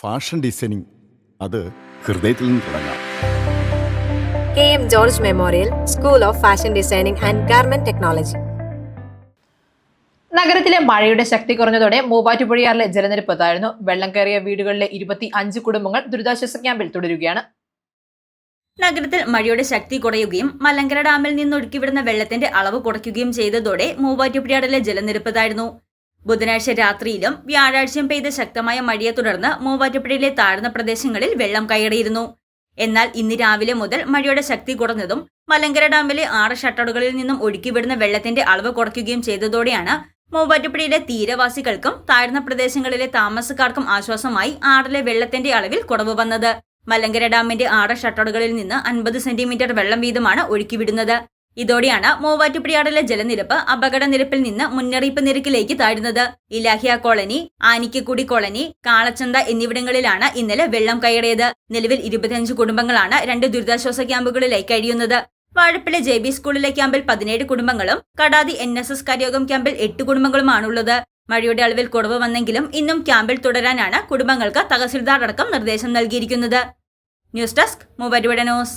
Fashion designing. അത് ഹൃദയത്തിൽ നിന്ന് തുടങ്ങാം. K M George memorial school of fashion designing and garment technology. നഗരത്തിലെ മഴയുടെ ശക്തി കുറഞ്ഞതോടെ മൂവാറ്റുപുഴയാറിലെ ജലനിരപ്പ് താഴ്ന്നു വെള്ളം കയറിയ വീടുകളിലെ ഇരുപത്തി അഞ്ച് കുടുംബങ്ങൾ ദുരിതാശ്വാസ ക്യാമ്പിൽ തുടരുകയാണ്. നഗരത്തിൽ മഴയുടെ ശക്തി കുറയുകയും മലങ്കര ഡാമിൽ നിന്ന് ഒഴുക്കിവിടുന്ന വെള്ളത്തിന്റെ അളവ് കുറയ്ക്കുകയും ചെയ്തതോടെ മൂവാറ്റുപുഴയാറിലെ ജലനിരപ്പ് താഴ്ന്നു ബുധനാഴ്ച രാത്രിയിലും വ്യാഴാഴ്ചയും പെയ്ത ശക്തമായ മഴയെ തുടർന്ന് മൂവാറ്റുപുഴയിലെ താഴ്ന്ന പ്രദേശങ്ങളിൽ വെള്ളം കയറിയിരുന്നു. എന്നാൽ ഇന്ന് രാവിലെ മുതൽ മഴയുടെ ശക്തി കുറഞ്ഞതും മലങ്കര ഡാമിലെ ആറ് ഷട്ടറുകളിൽ നിന്നും ഒഴുക്കിവിടുന്ന വെള്ളത്തിന്റെ അളവ് കുറയ്ക്കുകയും ചെയ്തതോടെയാണ് മൂവാറ്റുപുഴയിലെ തീരവാസികൾക്കും താഴ്ന്ന പ്രദേശങ്ങളിലെ താമസക്കാർക്കും ആശ്വാസമായി ആറിലെ വെള്ളത്തിന്റെ അളവിൽ കുറവ് വന്നത്. മലങ്കര ഡാമിന്റെ ആറ് ഷട്ടറുകളിൽ നിന്ന് അൻപത് സെന്റിമീറ്റർ വെള്ളം വീതമാണ് ഒഴുക്കിവിടുന്നത്. ഇതോടെയാണ് മൂവാറ്റുപുഴയാറിലെ ജലനിരപ്പ് അപകട നിരപ്പിൽ നിന്ന് മുന്നറിയിപ്പ് നിരക്കിലേക്ക് താഴ്ന്നത്. ഇലാഹിയ കോളനി ആനിക്കക്കുടി കോളനി കാളച്ചന്ത എന്നിവിടങ്ങളിലാണ് ഇന്നലെ വെള്ളം കയറിയത്. നിലവിൽ ഇരുപത്തിയഞ്ച് കുടുംബങ്ങളാണ് രണ്ട് ദുരിതാശ്വാസ ക്യാമ്പുകളിലായി കഴിയുന്നത്. വാഴപ്പിള്ളി ജെ ബി സ്കൂളിലെ ക്യാമ്പിൽ പതിനേഴ് കുടുംബങ്ങളും കടാതി എൻ എസ് എസ് കരയോഗം ക്യാമ്പിൽ എട്ട് കുടുംബങ്ങളുമാണുള്ളത്. മഴയുടെ അളവിൽ കുറവ് വന്നെങ്കിലും ഇന്നും ക്യാമ്പിൽ തുടരാനാണ് കുടുംബങ്ങൾക്ക് തഹസിൽദാർ അടക്കം നിർദ്ദേശം നൽകിയിരിക്കുന്നത്. News desk മൂവരുവിടനോസ്